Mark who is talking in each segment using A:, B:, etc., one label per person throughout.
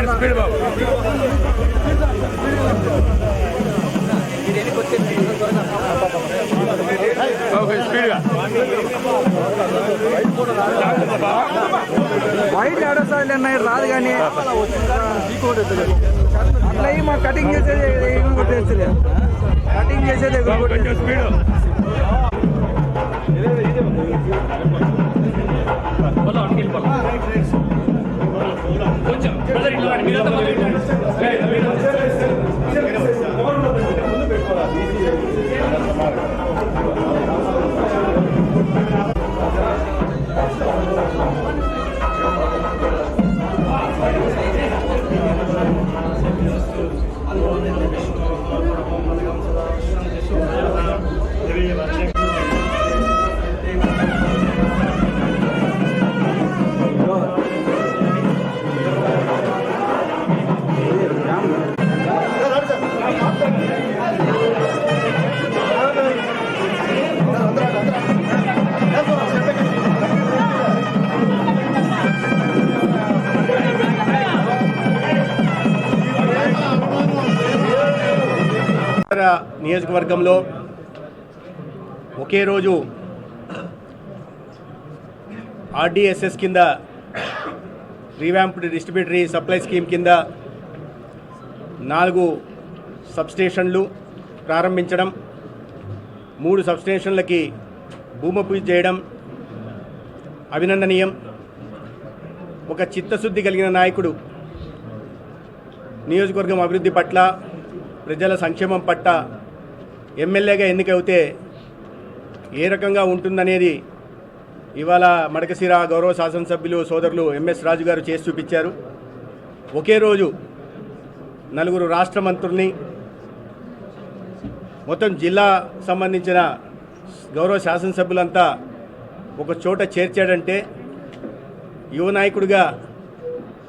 A: Speed speed బాబు okay స్పీడ్గా
B: వైట్ ఆడోసారి అన్నాయి రాదు కానీ. అట్లా మా కటింగ్ చేసేది ఎగురు కొట్టేస్తుంది కటింగ్ చేసేది ఎగురు
C: పెట్టుకోవాలి నియోజకవర్గంలో ఒకే రోజు ఆర్డీఎస్ఎస్ కింద రీవ్యాంప్డ్ డిస్ట్రిబ్యూటరీ సప్లై స్కీమ్ కింద నాలుగు సబ్స్టేషన్లు ప్రారంభించడం మూడు సబ్స్టేషన్లకి భూమి పూజ చేయడం అభినందనీయం. ఒక చిత్తశుద్ధి కలిగిన నాయకుడు నియోజకవర్గం అభివృద్ధి పట్ల ప్రజల సంక్షేమం పట్ల ఎమ్మెల్యేగా ఎన్నికైతే ఏ రకంగా ఉంటుందనేది ఇవాళ మడకశిర గౌరవ శాసనసభ్యులు సోదరులు ఎంఎస్ రాజు గారు చేసి చూపించారు. ఒకే రోజు నలుగురు రాష్ట్ర మంత్రుల్ని మొత్తం జిల్లా సంబంధించిన గౌరవ శాసనసభ్యులంతా ఒక చోట చేర్చాడంటే యువ నాయకుడిగా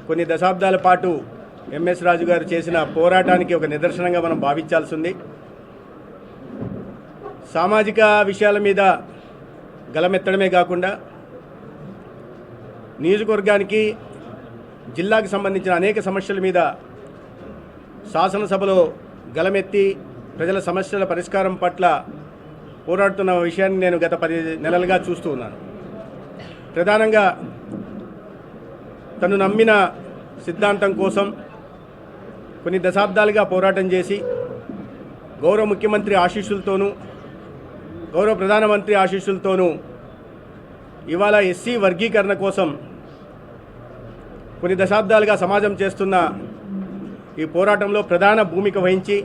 C: కొన్ని దశాబ్దాల పాటు ఎంఎస్ రాజు గారు చేసిన పోరాటానికి ఒక నిదర్శనంగా మనం భావించాల్సి ఉంది సామాజిక విషయాల మీద గలమెత్తడమే కాకుండా నియోజకవర్గానికి జిల్లాకు సంబంధించిన అనేక సమస్యల మీద శాసనసభలో గలమెత్తి ప్రజల సమస్యల పరిష్కారం పట్ల పోరాడుతున్న విషయాన్ని నేను గత పది నెలలుగా చూస్తూ ఉన్నాను. ప్రధానంగా తను నమ్మిన సిద్ధాంతం కోసం కొన్ని దశాబ్దాలుగా పోరాటం చేసి గౌరవ ముఖ్యమంత్రి ఆశీస్సులతోనూ గౌరవ ప్రధానమంత్రి ఆశీస్సులతోనూ ఇవాళ ఎస్సీ వర్గీకరణ కోసం కొన్ని దశాబ్దాలుగా సమాజం చేస్తున్న ఈ పోరాటంలో ప్రధాన భూమిక వహించి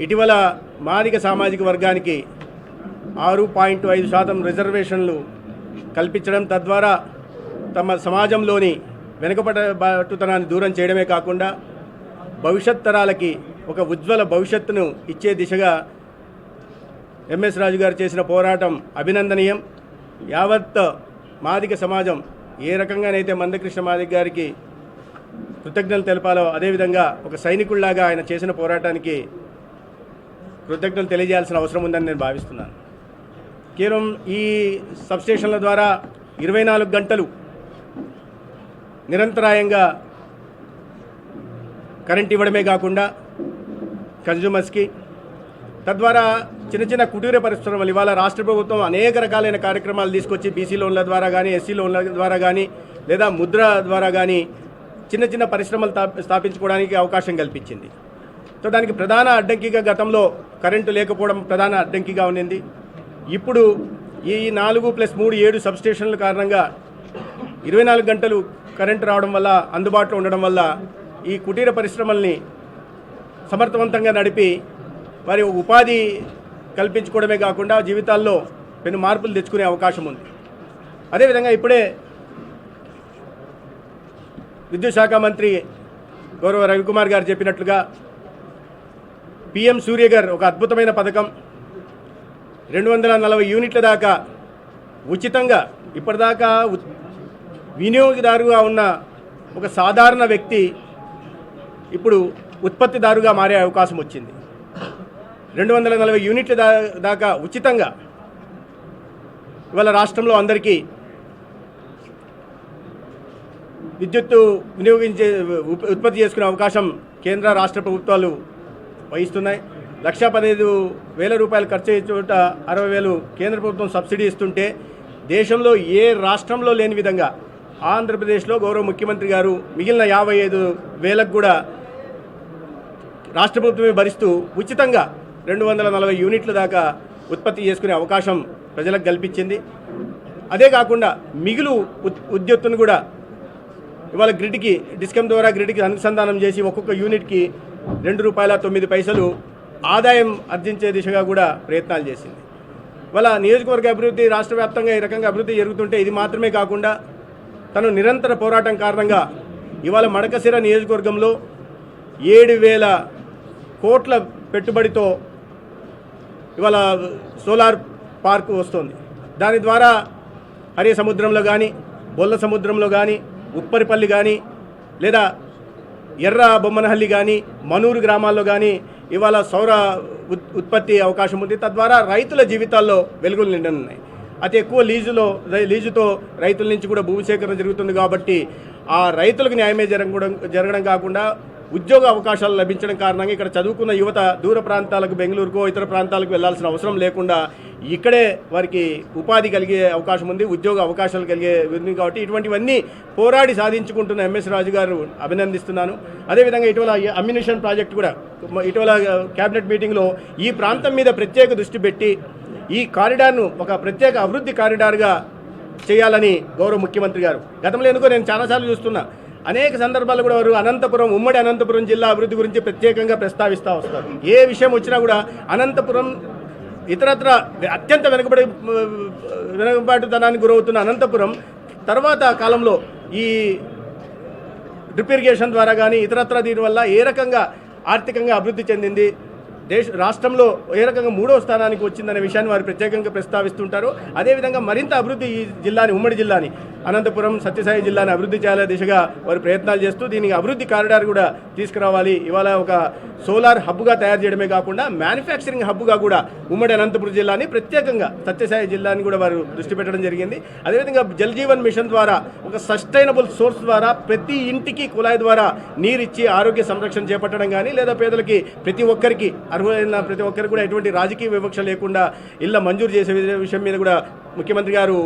C: ఇటీవల మాదిక సామాజిక వర్గానికి ఆరు పాయింట్ ఐదు శాతం రిజర్వేషన్లు కల్పించడం తద్వారా తమ సమాజంలోని వెనుకబట్టుతనాన్ని దూరం చేయడమే కాకుండా భవిష్యత్ తరాలకి ఒక ఉజ్వల భవిష్యత్తును ఇచ్చే దిశగా ఎంఎస్ రాజు గారు చేసిన పోరాటం అభినందనీయం. యావత్ మాదిక సమాజం ఏ రకంగానైతే మందకృష్ణ మాదిక్ గారికి కృతజ్ఞతలు తెలపాలో అదేవిధంగా ఒక సైనికుల్లాగా ఆయన చేసిన పోరాటానికి కృతజ్ఞతలు తెలియజేయాల్సిన అవసరం ఉందని నేను భావిస్తున్నాను. కేవలం ఈ సబ్స్టేషన్ల ద్వారా ఇరవై నాలుగు గంటలు నిరంతరాయంగా కరెంట్ ఇవ్వడమే కాకుండా కన్జ్యూమర్స్కి తద్వారా చిన్న చిన్న కుటీర పరిశ్రమలు ఇవాళ రాష్ట్ర ప్రభుత్వం అనేక రకాలైన కార్యక్రమాలు తీసుకొచ్చి బీసీ లోన్ల ద్వారా కానీ ఎస్సీ లోన్ల ద్వారా కానీ లేదా ముద్ర ద్వారా కానీ చిన్న చిన్న పరిశ్రమలు స్థాపించుకోవడానికి అవకాశం కల్పించింది. సో దానికి ప్రధాన అడ్డంకిగా గతంలో కరెంటు లేకపోవడం ప్రధాన అడ్డంకిగా ఉండింది ఇప్పుడు ఈ నాలుగు ప్లస్ మూడు ఏడు సబ్స్టేషన్ల కారణంగా ఇరవై నాలుగు గంటలు కరెంటు రావడం వల్ల అందుబాటులో ఉండడం వల్ల ఈ కుటీర పరిశ్రమల్ని సమర్థవంతంగా నడిపి వారి ఉపాధి కల్పించుకోవడమే కాకుండా జీవితాల్లో పెను మార్పులు తెచ్చుకునే అవకాశం ఉంది. అదేవిధంగా ఇప్పుడే విద్యుత్ శాఖ మంత్రి గౌరవ రవికుమార్ గారు చెప్పినట్లుగా పిఎం సూర్య గారు ఒక అద్భుతమైన పథకం. రెండు వందల నలభై యూనిట్ల దాకా ఉచితంగా ఇప్పటిదాకా వినియోగదారుగా ఉన్న ఒక సాధారణ వ్యక్తి ఇప్పుడు ఉత్పత్తిదారుగా మారే అవకాశం వచ్చింది. రెండు వందల నలభై యూనిట్ల దా దాకా ఉచితంగా ఇవాళ రాష్ట్రంలో అందరికీ విద్యుత్తు వినియోగించే ఉత్పత్తి చేసుకునే అవకాశం కేంద్ర రాష్ట్ర ప్రభుత్వాలు వహిస్తున్నాయి. లక్ష పదిహేను వేల రూపాయలు ఖర్చు అయ్యే చోట అరవై వేలు కేంద్ర ప్రభుత్వం సబ్సిడీ ఇస్తుంటే దేశంలో ఏ రాష్ట్రంలో లేని విధంగా ఆంధ్రప్రదేశ్లో గౌరవ ముఖ్యమంత్రి గారు మిగిలిన యాభై ఐదు వేలకు కూడా రాష్ట్ర ప్రభుత్వమే భరిస్తూ ఉచితంగా రెండు వందల నలభై యూనిట్ల దాకా ఉత్పత్తి చేసుకునే అవకాశం ప్రజలకు కల్పించింది. అదే కాకుండా మిగులు ఉత్- కూడా ఇవాళ గ్రిడ్కి డిస్కమ్ ద్వారా గ్రిడ్కి అనుసంధానం చేసి ఒక్కొక్క యూనిట్కి రెండు రూపాయల తొమ్మిది పైసలు ఆదాయం ఆర్జించే దిశగా కూడా ప్రయత్నాలు చేసింది. ఇవాళ నియోజకవర్గ అభివృద్ధి రాష్ట్ర వ్యాప్తంగా ఈ రకంగా అభివృద్ధి జరుగుతుంటే ఇది మాత్రమే కాకుండా తను నిరంతర పోరాటం కారణంగా ఇవాళ మడకసిర నియోజకవర్గంలో ఏడు వేల కోట్ల పెట్టుబడితో ఇవాళ సోలార్ పార్క్ వస్తుంది. దాని ద్వారా హరియ సముద్రంలో కానీ బొల్ల సముద్రంలో కానీ ఉప్పరిపల్లి కానీ లేదా ఎర్ర బొమ్మనహల్లి కానీ మనూరు గ్రామాల్లో కానీ ఇవాళ సౌర ఉత్- ఉత్పత్తి అవకాశం ఉంది. తద్వారా రైతుల జీవితాల్లో వెలుగులు నిండనున్నాయి. అతి ఎక్కువ లీజులో లీజుతో రైతుల నుంచి కూడా భూమి సేకరణ జరుగుతుంది కాబట్టి ఆ రైతులకు న్యాయమే జరగడం జరగడం కాకుండా ఉద్యోగ అవకాశాలు లభించడం కారణంగా ఇక్కడ చదువుకున్న యువత దూర ప్రాంతాలకు బెంగళూరుకో ఇతర ప్రాంతాలకు వెళ్ళాల్సిన అవసరం లేకుండా ఇక్కడే వారికి ఉపాధి కలిగే అవకాశం ఉంది ఉద్యోగ అవకాశాలు కలిగే ఉంది కాబట్టి ఇటువంటివన్నీ పోరాడి సాధించుకుంటున్న ఎంఎస్ రాజు గారు అభినందిస్తున్నాను. అదేవిధంగా ఇటీవల అమ్యునేషన్ ప్రాజెక్ట్ కూడా ఇటీవల క్యాబినెట్ మీటింగ్లో ఈ ప్రాంతం మీద ప్రత్యేక దృష్టి పెట్టి ఈ కారిడార్ను ఒక ప్రత్యేక అభివృద్ధి కారిడార్గా చేయాలని గౌరవ ముఖ్యమంత్రి గారు. గతంలో ఎందుకో నేను చాలాసార్లు చూస్తున్నా. అనేక సందర్భాల్లో కూడా వారు అనంతపురం ఉమ్మడి అనంతపురం జిల్లా అభివృద్ధి గురించి ప్రత్యేకంగా ప్రస్తావిస్తూ వస్తారు. ఏ విషయం వచ్చినా కూడా అనంతపురం ఇతరత్ర అత్యంత వెనుకబడి వెనుకబాటుతనానికి గురవుతున్న అనంతపురం తర్వాత కాలంలో ఈ డ్రిప్ ఇరిగేషన్ ద్వారా కానీ ఇతరత్ర దీనివల్ల ఏ రకంగా ఆర్థికంగా అభివృద్ధి చెందింది దేశ రాష్ట్రంలో ఏ రకంగా మూడో స్థానానికి వచ్చిందనే విషయాన్ని వారు ప్రత్యేకంగా ప్రస్తావిస్తుంటారు. అదేవిధంగా మరింత అభివృద్ధి ఈ జిల్లాని ఉమ్మడి జిల్లాని అనంతపురం సత్యసాయి జిల్లాను అభివృద్ధి చేయాలనే దిశగా వారు ప్రయత్నాలు చేస్తూ దీనికి అభివృద్ధి కారిడార్ కూడా తీసుకురావాలి. ఇవాళ ఒక సోలార్ హబ్గా తయారు చేయడమే కాకుండా మ్యానుఫ్యాక్చరింగ్ హబ్గా కూడా ఉమ్మడి అనంతపురం జిల్లాని ప్రత్యేకంగా సత్యసాయి జిల్లాని కూడా వారు దృష్టి పెట్టడం జరిగింది. అదేవిధంగా జల్జీవన్ మిషన్ ద్వారా ఒక సస్టైనబుల్ సోర్స్ ద్వారా ప్రతి ఇంటికి కుళాయి ద్వారా నీరిచ్చి ఆరోగ్య సంరక్షణ చేపట్టడం కానీ లేదా పేదలకి ప్రతి ఒక్కరికి అర్హులైన ప్రతి ఒక్కరికి కూడా ఎటువంటి రాజకీయ వివక్ష లేకుండా ఇళ్ళ మంజూరు చేసే విషయం మీద కూడా ముఖ్యమంత్రి గారు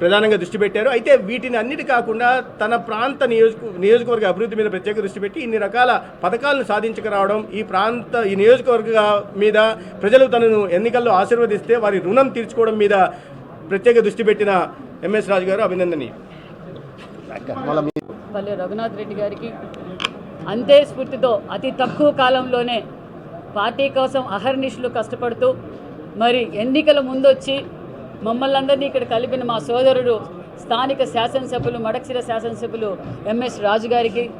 C: ప్రధానంగా దృష్టి పెట్టారు. అయితే వీటిని అన్నిటి కాకుండా తన ప్రాంత నియోజక నియోజకవర్గ అభివృద్ధి మీద ప్రత్యేక దృష్టి పెట్టి ఇన్ని రకాల పథకాలను సాధించకరావడం ఈ ప్రాంత ఈ నియోజకవర్గ మీద ప్రజలు తనను ఎన్నికల్లో ఆశీర్వదిస్తే వారి రుణం తీర్చుకోవడం మీద ప్రత్యేక దృష్టి పెట్టిన ఎంఎస్ రాజు గారు అభినందనీయం
D: పల్లె రఘునాథ్ రెడ్డి గారికి అంతే స్ఫూర్తితో అతి తక్కువ కాలంలోనే పార్టీ కోసం అహర్నిశలు కష్టపడుతూ మరి ఎన్నికల ముందొచ్చి మమ్మల్ని అందరినీ ఇక్కడ కలిపిన మా సోదరుడు స్థానిక శాసనసభ్యులు మడక్సిర శాసనసభ్యులు ఎంఎస్ రాజు గారికి.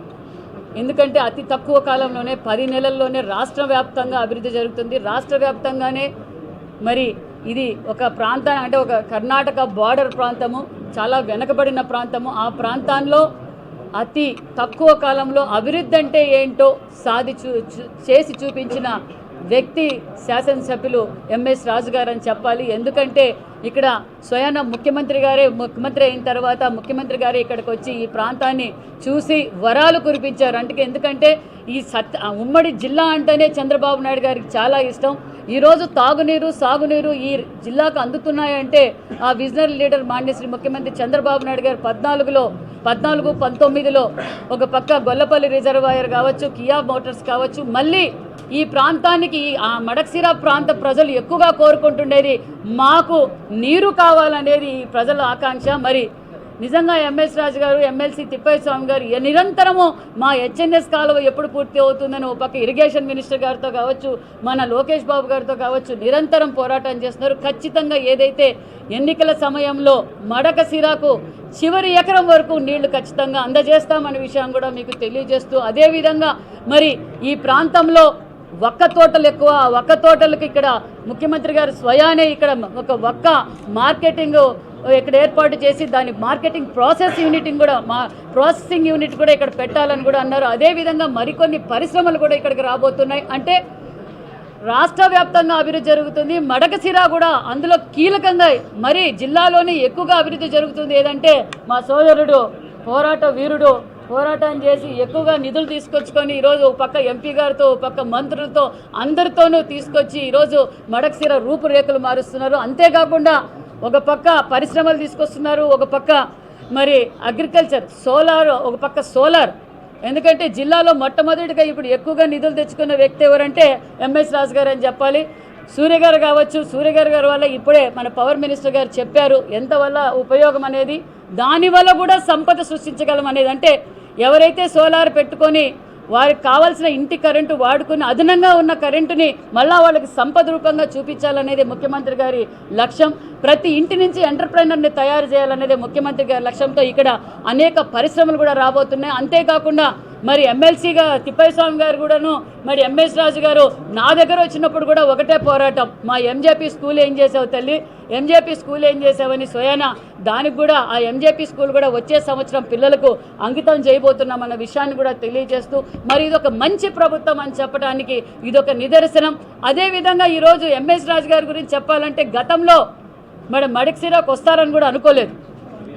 D: ఎందుకంటే అతి తక్కువ కాలంలోనే పది నెలల్లోనే రాష్ట్ర వ్యాప్తంగా అభివృద్ధి జరుగుతుంది. రాష్ట్ర వ్యాప్తంగానే మరి ఇది ఒక ప్రాంతం అంటే ఒక కర్ణాటక బార్డర్ ప్రాంతము చాలా వెనకబడిన ప్రాంతము. ఆ ప్రాంతాల్లో అతి తక్కువ కాలంలో అభివృద్ధి అంటే ఏంటో సాధి చూ చూ- చేసి చూపించిన వ్యక్తి శాసనసభ్యులు ఎంఎస్ రాజు గారు అని చెప్పాలి. ఎందుకంటే ఇక్కడ స్వయాన ముఖ్యమంత్రి గారే ముఖ్యమంత్రి అయిన తర్వాత ముఖ్యమంత్రి గారే ఇక్కడికి వచ్చి ఈ ప్రాంతాన్ని చూసి వరాలు కురిపించారు. అంటే ఎందుకంటే ఈ సత్ ఉమ్మడి జిల్లా అంటేనే చంద్రబాబు నాయుడు గారికి చాలా ఇష్టం. ఈరోజు తాగునీరు సాగునీరు ఈ జిల్లాకు అందుతున్నాయంటే ఆ విజనరీ లీడర్ మాన్యశ్రీ ముఖ్యమంత్రి చంద్రబాబు నాయుడు గారు పద్నాలుగులో పద్నాలుగు పంతొమ్మిదిలో ఒక పక్క గొల్లపల్లి రిజర్వాయర్ కావచ్చు కియా మోటార్స్ కావచ్చు మళ్ళీ ఈ ప్రాంతానికి ఆ మడక్సిరా ప్రాంత ప్రజలు ఎక్కువగా కోరుకుంటుండేది మాకు నీరు కావాలనేది ఈ ప్రజల ఆకాంక్ష. మరి నిజంగా ఎంఎస్ రాజు గారు ఎమ్మెల్సీ తిప్పయ్య స్వామి గారు నిరంతరము మా హెచ్ఎన్ఎస్ కాలువ ఎప్పుడు పూర్తి అవుతుందని ఒక పక్క ఇరిగేషన్ మినిస్టర్ గారితో కావచ్చు మన లోకేష్ బాబు గారితో కావచ్చు నిరంతరం పోరాటం చేస్తున్నారు. ఖచ్చితంగా ఏదైతే ఎన్నికల సమయంలో మడక సిరాకు చివరి ఎకరం వరకు నీళ్ళు ఖచ్చితంగా అందజేస్తామనే విషయం కూడా మీకు తెలియజేస్తూ అదేవిధంగా మరి ఈ ప్రాంతంలో వక్క తోటలు ఎక్కువ. ఒక్క వక్క తోటలకు ఇక్కడ ముఖ్యమంత్రి గారు స్వయానే ఇక్కడ ఒక వక్క మార్కెటింగ్ ఇక్కడ ఏర్పాటు చేసి దాని మార్కెటింగ్ ప్రాసెస్ యూనిట్ని కూడా మా ప్రాసెసింగ్ యూనిట్ కూడా ఇక్కడ పెట్టాలని కూడా అన్నారు. అదేవిధంగా మరికొన్ని పరిశ్రమలు కూడా ఇక్కడికి రాబోతున్నాయి. అంటే రాష్ట్ర వ్యాప్తంగా అభివృద్ధి జరుగుతుంది. మడకసిర కూడా అందులో కీలకంగా మరి జిల్లాలోనే ఎక్కువగా అభివృద్ధి జరుగుతుంది. ఏదంటే మా సోదరుడు పోరాట వీరుడు పోరాటం చేసి ఎక్కువగా నిధులు తీసుకొచ్చుకొని ఈరోజు ఒక పక్క ఎంపీ గారితో ఒక పక్క మంత్రులతో అందరితోనూ తీసుకొచ్చి ఈరోజు మడక్సిర రూపురేఖలు మారుస్తున్నారు. అంతేకాకుండా ఒక పక్క పరిశ్రమలు తీసుకొస్తున్నారు ఒక పక్క మరి అగ్రికల్చర్ సోలార్ ఒక పక్క సోలార్. ఎందుకంటే జిల్లాలో మొట్టమొదటిగా ఇప్పుడు ఎక్కువగా నిధులు తెచ్చుకున్న వ్యక్తి ఎవరంటే ఎంఎస్ రాజు గారు అని చెప్పాలి. సూర్య గారు కావచ్చు సూర్య గారు గారి వల్ల ఇప్పుడే మన పవర్ మినిస్టర్ గారు చెప్పారు ఎంత వల్ల ఉపయోగం అనేది దానివల్ల కూడా సంపద సృష్టించగలం అనేది అంటే ఎవరైతే సోలార్ పెట్టుకొని వారికి కావాల్సిన ఇంటి కరెంటు వాడుకుని అదనంగా ఉన్న కరెంటుని మళ్ళా వాళ్ళకి సంపద రూపంగా చూపించాలనేది ముఖ్యమంత్రి గారి లక్ష్యం. ప్రతి ఇంటి నుంచి ఎంటర్ప్రైనర్ని తయారు చేయాలనేది ముఖ్యమంత్రి గారి లక్ష్యంతో ఇక్కడ అనేక పరిశ్రమలు కూడా రాబోతున్నాయి. అంతేకాకుండా మరి ఎమ్మెల్సీగా తిప్పైస్వామి గారు కూడాను మరి ఎంఎస్ రాజు గారు నా దగ్గర వచ్చినప్పుడు కూడా ఒకటే పోరాటం. మా ఎంజేపీ స్కూల్ ఏం చేసావు తల్లి? ఎంజేపీ స్కూల్ ఏం చేసావని స్వయాన దానికి కూడా ఆ ఎంజేపీ స్కూల్ కూడా వచ్చే సంవత్సరం పిల్లలకు అంకితం చేయబోతున్నామన్న విషయాన్ని కూడా తెలియజేస్తూ మరి ఇదొక మంచి ప్రభుత్వం అని చెప్పడానికి ఇదొక నిదర్శనం. అదేవిధంగా ఈరోజు ఎంఎస్ రాజు గారి గురించి చెప్పాలంటే గతంలో మరి మడిక్సిరాకు వస్తారని కూడా అనుకోలేదు.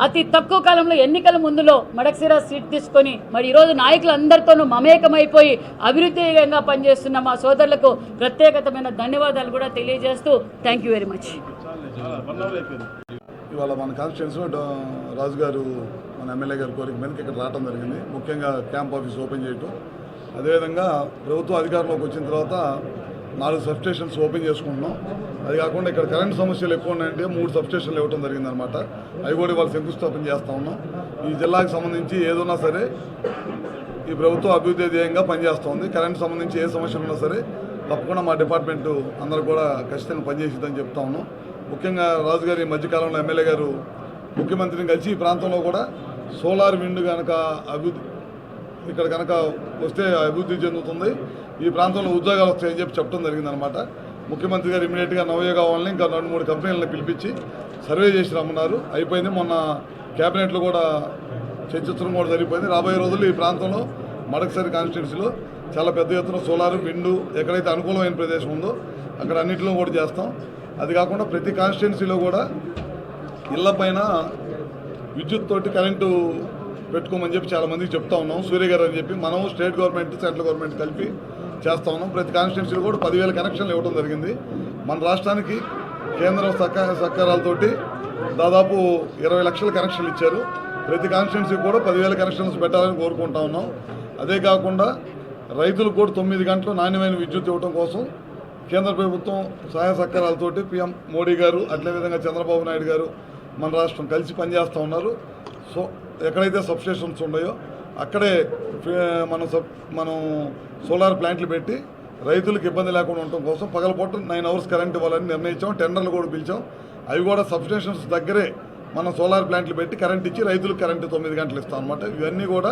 D: అతి తక్కువ కాలంలో ఎన్నికల ముందులో మడక్సిరా సీట్ తీసుకొని మరి ఈరోజు నాయకులందరితోనూ మమేకమైపోయి అభివృద్ధిగా పనిచేస్తున్న మా సోదరులకు ప్రత్యేకతమైన ధన్యవాదాలు కూడా తెలియజేస్తూ థ్యాంక్ యూ వెరీ మచ్
E: ఇవాళ మన కాన్స్టిట్యున్సీలో రాజు గారు మన ఎమ్మెల్యే గారి కోరిక మేరకు ఇక్కడ రావడం జరిగింది. ముఖ్యంగా క్యాంప్ ఆఫీస్ ఓపెన్ చేయటం. అదేవిధంగా ప్రభుత్వం అధికారంలోకి వచ్చిన తర్వాత నాలుగు సబ్ స్టేషన్స్ ఓపెన్ చేసుకుంటున్నాం. అది కాకుండా ఇక్కడ కరెంట్ సమస్యలు ఎక్కువ ఉన్నాయంటే మూడు సబ్స్టేషన్లు ఇవ్వడం జరిగిందనమాట. అవి కూడా ఇవాళ శంకుస్థాపన చేస్తూ ఉన్నాం ఈ జిల్లాకు సంబంధించి ఏదైనా సరే ఈ ప్రభుత్వం అభివృద్ధి ధ్యేయంగా పనిచేస్తోంది. కరెంట్ సంబంధించి ఏ సమస్యలు ఉన్నా సరే తప్పకుండా మా డిపార్ట్మెంటు అందరూ కూడా ఖచ్చితంగా పనిచేసిద్దని చెప్తా ఉన్నాం. ముఖ్యంగా రాజుగారి ఈ మధ్యకాలంలో ఎమ్మెల్యే గారు ముఖ్యమంత్రిని కలిసి ఈ ప్రాంతంలో కూడా సోలార్ విండ్ కనుక అభివృద్ధి ఇక్కడ కనుక వస్తే అభివృద్ధి చెందుతుంది. ఈ ప్రాంతంలో ఉద్యోగాలు వస్తాయని చెప్పి చెప్పడం జరిగిందనమాట. ముఖ్యమంత్రి గారు ఇమీడియట్గా నవయోగ వాళ్ళని ఇంకా రెండు మూడు కంపెనీలను పిలిపించి సర్వే చేసి రమ్మన్నారు. అయిపోయింది. మొన్న క్యాబినెట్లో కూడా చర్చించడం కూడా జరిగిపోయింది. రాబోయే రోజుల్లో ఈ ప్రాంతంలో మడకసరి కాన్స్టిట్యున్సీలో చాలా పెద్ద ఎత్తున సోలార్ విండు ఎక్కడైతే అనుకూలమైన ప్రదేశం ఉందో అక్కడ అన్నింటిలో కూడా చేస్తాం. అది కాకుండా ప్రతి కాన్స్టిట్యున్సీలో కూడా ఇళ్ళ పైన విద్యుత్ తోటి కరెంటు పెట్టుకోమని చెప్పి చాలామందికి చెప్తా ఉన్నాం. సూర్య గారు అని చెప్పి మనం స్టేట్ గవర్నమెంట్ సెంట్రల్ గవర్నమెంట్ కలిపి చేస్తా ఉన్నాం ప్రతి కాన్స్టిట్యున్సీలో కూడా పదివేల కనెక్షన్లు ఇవ్వడం జరిగింది. మన రాష్ట్రానికి కేంద్రం సహకార సహకారాలతోటి దాదాపు ఇరవై లక్షల కనెక్షన్లు ఇచ్చారు. ప్రతి కాన్స్టిట్యున్సీకి కూడా పదివేల కనెక్షన్స్ పెట్టాలని కోరుకుంటా ఉన్నాం. అదే కాకుండా రైతులకు కూడా తొమ్మిది గంటలు నాణ్యమైన విద్యుత్ ఇవ్వడం కోసం కేంద్ర ప్రభుత్వం సహాయ సహకారాలతోటి పిఎం మోడీ గారు అట్లే విధంగా చంద్రబాబు నాయుడు గారు మన రాష్ట్రం కలిసి పనిచేస్తూ ఉన్నారు. సో ఎక్కడైతే సబ్స్టేషన్స్ ఉన్నాయో అక్కడే మనం సబ్ మనం సోలార్ ప్లాంట్లు పెట్టి రైతులకు ఇబ్బంది లేకుండా ఉండటం కోసం పగలపూట నైన్ అవర్స్ కరెంట్ ఇవ్వాలని నిర్ణయించాం టెండర్లు కూడా పిలిచాం. అవి కూడా సబ్స్టేషన్స్ దగ్గరే మనం సోలార్ ప్లాంట్లు పెట్టి కరెంట్ ఇచ్చి రైతులకు కరెంట్ తొమ్మిది గంటలు ఇస్తాం అనమాట ఇవన్నీ కూడా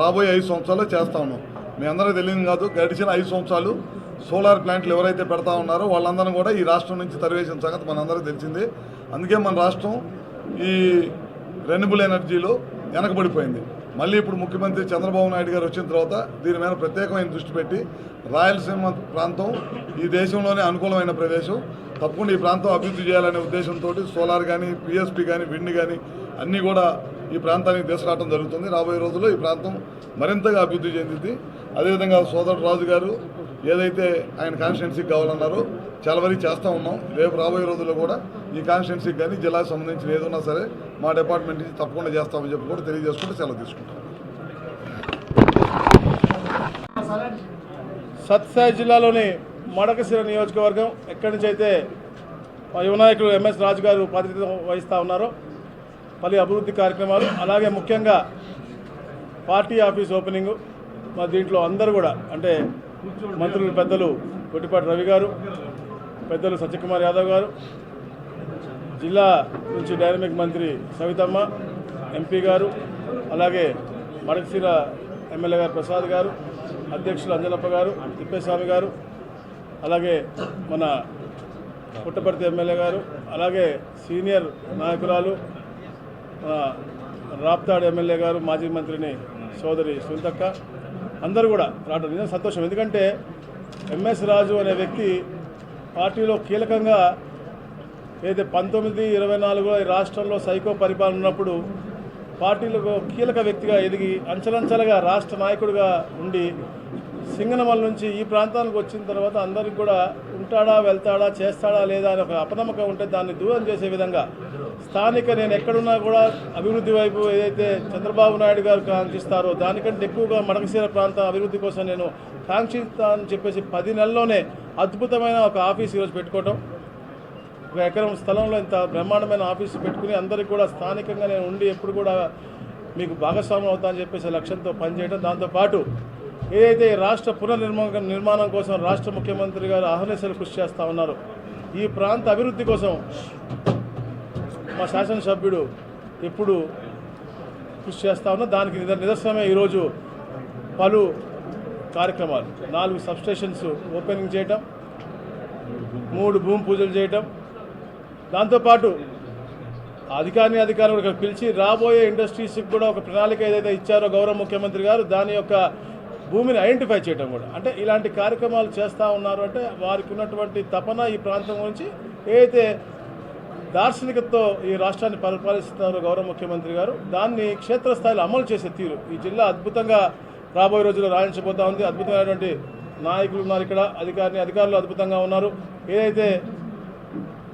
E: రాబోయే ఐదు సంవత్సరాలు చేస్తా ఉన్నాం. మీ అందరికీ తెలియదు కాదు గడిచిన ఐదు సంవత్సరాలు సోలార్ ప్లాంట్లు ఎవరైతే పెడతా ఉన్నారో వాళ్ళందరం కూడా ఈ రాష్ట్రం నుంచి తరివేసిన సంగతి మనందరికీ తెలిసిందే. అందుకే మన రాష్ట్రం ఈ రెన్యూబుల్ ఎనర్జీలో వెనకబడిపోయింది. మళ్ళీ ఇప్పుడు ముఖ్యమంత్రి చంద్రబాబు నాయుడు గారు వచ్చిన తర్వాత దీని మీద ప్రత్యేకమైన దృష్టి పెట్టి రాయలసీమ ప్రాంతం ఈ దేశంలోనే అనుకూలమైన ప్రదేశం. తప్పకుండా ఈ ప్రాంతం అభివృద్ధి చేయాలనే ఉద్దేశంతో సోలార్ కానీ పిఎస్పి కానీ విండ్ కానీ అన్నీ కూడా ఈ ప్రాంతానికి తీసుకురావడం జరుగుతుంది. రాబోయే రోజుల్లో ఈ ప్రాంతం మరింతగా అభివృద్ధి చెందింది అదేవిధంగా సోదరుడు రాజు గారు ఏదైతే ఆయన కాన్స్టిట్యున్సీకి కావాలన్నారో చాలా వరకు చేస్తూ ఉన్నాం. రేపు రాబోయే రోజుల్లో కూడా ఈ కాన్స్టిట్యున్సీకి కానీ జిల్లాకు సంబంధించిన ఏదన్నా సరే మా డిపార్ట్మెంట్ నుంచి తప్పకుండా చేస్తామని చెప్పి కూడా తెలియజేసుకుంటూ సెలవు తీసుకుంటాం.
F: సత్సాయి జిల్లాలోని మడకశిర నియోజకవర్గం ఎక్కడి నుంచి అయితే మా ఎంఎస్ రాజు గారు ప్రాతినిధ్యం వహిస్తూ ఉన్నారో పలు అభివృద్ధి కార్యక్రమాలు అలాగే ముఖ్యంగా పార్టీ ఆఫీస్ ఓపెనింగ్ మా దీంట్లో అందరూ కూడా అంటే మంత్రులు పెద్దలు కొట్టిపాటి రవి గారు పెద్దలు సత్యకుమార్ యాదవ్ గారు జిల్లా నుంచి డైనమిక్ మంత్రి సవితమ్మ ఎంపీ గారు అలాగే మడకసీర ఎమ్మెల్యే గారు ప్రసాద్ గారు అధ్యక్షులు అంజనప్ప గారు తిప్పేస్వామి గారు అలాగే మన పుట్టపర్తి ఎమ్మెల్యే గారు అలాగే సీనియర్ నాయకురాలు రాప్తాడు ఎమ్మెల్యే గారు మాజీ మంత్రిని సోదరి సునీతక్క అందరూ కూడా రావడం నిజంగా సంతోషం. ఎందుకంటే ఎంఎస్ రాజు అనే వ్యక్తి పార్టీలో కీలకంగా ఏదైతే పంతొమ్మిది ఇరవై నాలుగులో రాష్ట్రంలో సైకో పరిపాలన ఉన్నప్పుడు పార్టీలకు కీలక వ్యక్తిగా ఎదిగి అంచలంచలుగా రాష్ట్ర నాయకుడిగా ఉండి సింగనమల నుంచి ఈ ప్రాంతానికి వచ్చిన తర్వాత అందరికి కూడా ఉంటాడా వెళ్తాడా చేస్తాడా లేదా అని ఒక అపనమ్మకం ఉంటే దాన్ని దూరం చేసే విధంగా స్థానిక నేను ఎక్కడున్నా కూడా అభివృద్ధి వైపు ఏదైతే చంద్రబాబు నాయుడు గారు కాంక్షిస్తారో దానికంటే ఎక్కువగా మడకశీర ప్రాంతం అభివృద్ధి కోసం నేను కాంక్షిస్తానని చెప్పేసి పది నెలల్లోనే అద్భుతమైన ఒక ఆఫీస్ ఈరోజు పెట్టుకోవటం. ఒక ఎకరం స్థలంలో ఇంత బ్రహ్మాండమైన ఆఫీస్ పెట్టుకుని అందరికి కూడా స్థానికంగా నేను ఉండి ఎప్పుడు కూడా మీకు భాగస్వామ్యం అవుతా అని చెప్పేసి లక్ష్యంతో పనిచేయడం దాంతోపాటు ఏదైతే రాష్ట్ర పునర్నిర్మాణ నిర్మాణం కోసం రాష్ట్ర ముఖ్యమంత్రి గారు అహర్నిశలు కృషి చేస్తూ ఉన్నారు ఈ ప్రాంత అభివృద్ధి కోసం మా శాసనసభ్యుడు ఎప్పుడు కృషి చేస్తా ఉన్నా దానికి నిదర్శనమే ఈరోజు పలు కార్యక్రమాలు. నాలుగు సబ్స్టేషన్స్ ఓపెనింగ్ చేయటం మూడు భూమి పూజలు చేయటం. దాంతోపాటు అధికారిని అధికారులు ఇక్కడ పిలిచి రాబోయే ఇండస్ట్రీస్కి కూడా ఒక ప్రణాళిక ఏదైతే ఇచ్చారో గౌరవ ముఖ్యమంత్రి గారు దాని యొక్క భూమిని ఐడెంటిఫై చేయడం కూడా. అంటే ఇలాంటి కార్యక్రమాలు చేస్తూ ఉన్నారు అంటే వారికి ఉన్నటువంటి తపన ఈ ప్రాంతం గురించి ఏదైతే దార్శనికతో ఈ రాష్ట్రాన్ని పరిపాలిస్తున్నారు గౌరవ ముఖ్యమంత్రి గారు దాన్ని క్షేత్రస్థాయిలో అమలు చేసే తీరు. ఈ జిల్లా అద్భుతంగా రాబోయే రోజుల్లో రాణించబోతా ఉంది. అద్భుతమైనటువంటి నాయకులు ఉన్నారు ఇక్కడ. అధికారిని అధికారులు అద్భుతంగా ఉన్నారు. ఏదైతే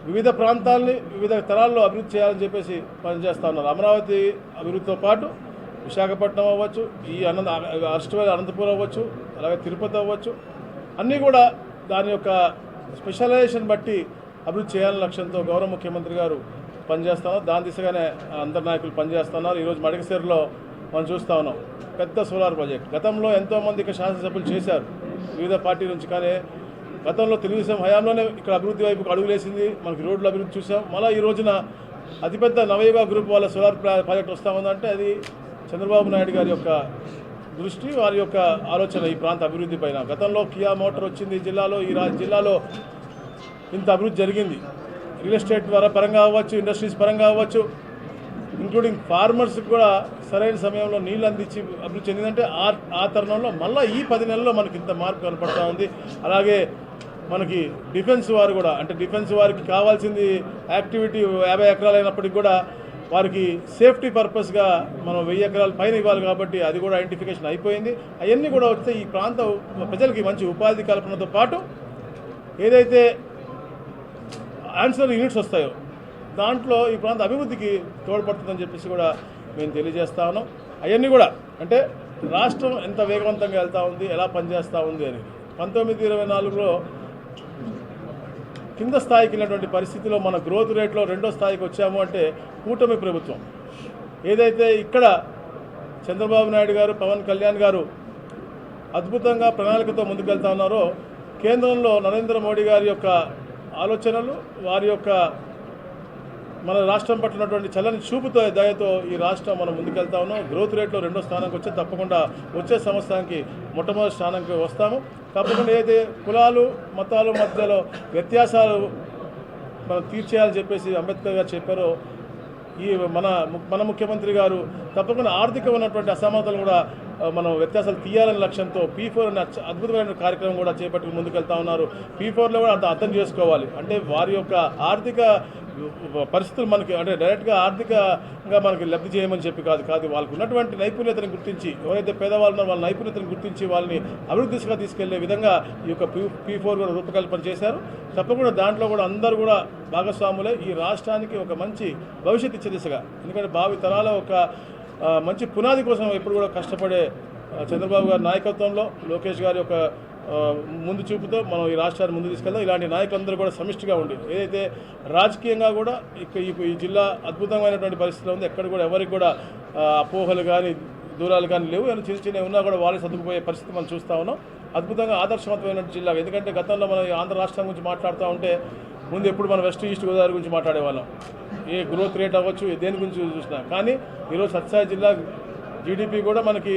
F: వివిధ ప్రాంతాలని వివిధ తరాల్లో అభివృద్ధి చేయాలని చెప్పేసి పనిచేస్తూ ఉన్నారు. అమరావతి అభివృద్ధితో పాటు విశాఖపట్నం అవ్వచ్చు ఈ అనంత అష్టవేల అనంతపురం అవ్వచ్చు అలాగే తిరుపతి అవ్వచ్చు. అన్నీ కూడా దాని యొక్క స్పెషలైజేషన్ బట్టి అభివృద్ధి చేయాలని లక్ష్యంతో గౌరవ ముఖ్యమంత్రి గారు పనిచేస్తున్నారు. దాని దిశగానే అందరి నాయకులు పనిచేస్తున్నారు. ఈరోజు మడకశేరులో మనం చూస్తూ ఉన్నాం. పెద్ద సోలార్ ప్రాజెక్ట్. గతంలో ఎంతోమంది ఇక్కడ శాసనసభ్యులు చేశారు. వివిధ పార్టీ నుంచి కానీ గతంలో తెలుగుదేశం హయాంలోనే ఇక్కడ అభివృద్ధి వైపుకు అడుగులేసింది మనకి రోడ్ల అభివృద్ధి చూసాం. మళ్ళీ ఈ రోజున అతిపెద్ద నవయుగ గ్రూప్ వాళ్ళ సోలార్ ప్రా- ప్రాజెక్ట్ వస్తామందంటే అది చంద్రబాబు నాయుడు గారి యొక్క దృష్టి వారి యొక్క ఆలోచన ఈ ప్రాంత అభివృద్ధి పైన. గతంలో కియా మోటార్ వచ్చింది జిల్లాలో ఈ రా జిల్లాలో ఇంత అభివృద్ధి జరిగింది. రియల్ ఎస్టేట్ ద్వారా పరంగా అవ్వచ్చు ఇండస్ట్రీస్ పరంగా అవ్వచ్చు ఇంక్లూడింగ్ ఫార్మర్స్కి కూడా సరైన సమయంలో నీళ్ళు అందించి అభివృద్ధి చెందిందంటే ఆ ఆ తరుణంలో మళ్ళీ ఈ పది నెలల్లో మనకి ఇంత మార్పు కనపడుతూ ఉంది. అలాగే మనకి డిఫెన్స్ వారు కూడా అంటే డిఫెన్స్ వారికి కావాల్సింది యాక్టివిటీ యాభై ఎకరాలు అయినప్పటికీ కూడా వారికి సేఫ్టీ పర్పస్గా మనం వెయ్యి ఎకరాల పైన ఇవ్వాలి కాబట్టి అది కూడా ఐడెంటిఫికేషన్ అయిపోయింది. అవన్నీ కూడా వస్తే ఈ ప్రాంత ప్రజలకి మంచి ఉపాధి కల్పనతో పాటు ఏదైతే ఆన్సర్ యూనిట్స్ వస్తాయో దాంట్లో ఈ ప్రాంత అభివృద్ధికి తోడ్పడుతుందని చెప్పేసి కూడా మేము తెలియజేస్తా ఉన్నాం. అవన్నీ కూడా అంటే రాష్ట్రం ఎంత వేగవంతంగా వెళ్తూ ఉంది ఎలా పనిచేస్తూ ఉంది అని పంతొమ్మిది ఇరవై నాలుగులో కింద స్థాయికి వెళ్ళినటువంటి పరిస్థితిలో మన గ్రోత్ రేట్లో రెండో స్థాయికి వచ్చాము అంటే కూటమి ప్రభుత్వం. ఏదైతే ఇక్కడ చంద్రబాబు నాయుడు గారు పవన్ కళ్యాణ్ గారు అద్భుతంగా ప్రణాళికతో ముందుకెళ్తా ఉన్నారో కేంద్రంలో నరేంద్ర మోడీ గారి యొక్క ఆలోచనలు వారి యొక్క మన రాష్ట్రం పట్ల ఉన్నటువంటి చల్లని చూపుతో దయతో ఈ రాష్ట్రం మనం ముందుకెళ్తా ఉన్నాం. గ్రోత్ రేట్లో రెండో స్థానానికి వచ్చి తప్పకుండా వచ్చే సంవత్సరానికి మొట్టమొదటి స్థానానికి వస్తాము. తప్పకుండా ఏదైతే కులాలు మతాలు మధ్యలో వ్యత్యాసాలు మనం తీర్చేయాలని చెప్పేసి అంబేద్కర్ గారు చెప్పారో ఈ మన ము- మన ముఖ్యమంత్రి గారు తప్పకుండా ఆర్థిక ఉన్నటువంటి అసమానతలు కూడా మనం వ్యత్యాసాలు తీయాలనే లక్ష్యంతో పీ ఫోర్ అనే అద్భుతమైన కార్యక్రమం కూడా చేపట్టుకుని ముందుకెళ్తా ఉన్నారు. పీ ఫోర్లో కూడా అంత అర్థం చేసుకోవాలి. అంటే వారి యొక్క ఆర్థిక పరిస్థితులు మనకి అంటే డైరెక్ట్గా ఆర్థికంగా మనకి లబ్ధి చేయమని చెప్పి కాదు కాదు. వాళ్ళకు ఉన్నటువంటి నైపుణ్యతను గుర్తించి ఎవరైతే పేదవాళ్ళు ఉన్నారో వాళ్ళ నైపుణ్యతను గుర్తించి వాళ్ళని అభివృద్ధి దిశగా తీసుకెళ్ళే విధంగా ఈ యొక్క పీ పీ ఫోర్ కూడా రూపకల్పన చేశారు. తప్పకుండా దాంట్లో కూడా అందరూ కూడా భాగస్వాములే. ఈ రాష్ట్రానికి ఒక మంచి భవిష్యత్తు ఇచ్చే దిశగా. ఎందుకంటే భావి తరాల ఒక మంచి పునాది కోసం ఎప్పుడు కూడా కష్టపడే చంద్రబాబు గారి నాయకత్వంలో లోకేష్ గారి యొక్క ముందు చూపుతో మనం ఈ రాష్ట్రాన్ని ముందు తీసుకెళ్దాం. ఇలాంటి నాయకులందరూ కూడా సమిష్టిగా ఉండి ఏదైతే రాజకీయంగా కూడా ఇక ఈ- ఈ జిల్లా అద్భుతమైనటువంటి పరిస్థితిలో ఉంది ఎక్కడ కూడా ఎవరికి కూడా అపోహలు కానీ దూరాలు కానీ లేవు. ఏమైనా చిన్న చిన్న ఉన్నా కూడా వాళ్ళే సర్దుకుపోయే పరిస్థితి మనం చూస్తా ఉన్నాం. అద్భుతంగా ఆదర్శవంతమైన జిల్లా. ఎందుకంటే గతంలో మనం ఆంధ్ర రాష్ట్రం గురించి మాట్లాడుతూ ఉంటే ముందు ఎప్పుడు మనం వెస్ట్ ఈస్ట్ గోదావరి గురించి మాట్లాడేవాళ్ళం. ఏ గ్రోత్ రేట్ అవ్వచ్చు దేని గురించి చూసినా. కానీ ఈరోజు సత్సాయి జిల్లా జీడిపి కూడా మనకి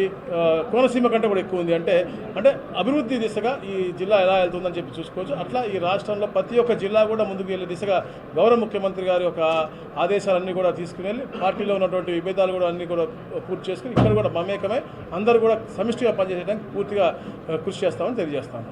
F: కోనసీమ కంటే కూడా ఎక్కువ ఉంది. అంటే అంటే అభివృద్ధి దిశగా ఈ జిల్లా ఎలా వెళ్తుందని చెప్పి చూసుకోవచ్చు. అట్లా ఈ రాష్ట్రంలో ప్రతి ఒక్క జిల్లా కూడా ముందుకు వెళ్ళే దిశగా గౌరవ ముఖ్యమంత్రి గారి యొక్క ఆదేశాలన్నీ కూడా తీసుకుని వెళ్ళి పార్టీలో ఉన్నటువంటి విభేదాలు కూడా అన్నీ కూడా పూర్తి చేసుకుని ఇక్కడ కూడా మమేకమై అందరూ కూడా సమిష్టిగా పనిచేయడానికి పూర్తిగా కృషి చేస్తామని తెలియజేస్తాను.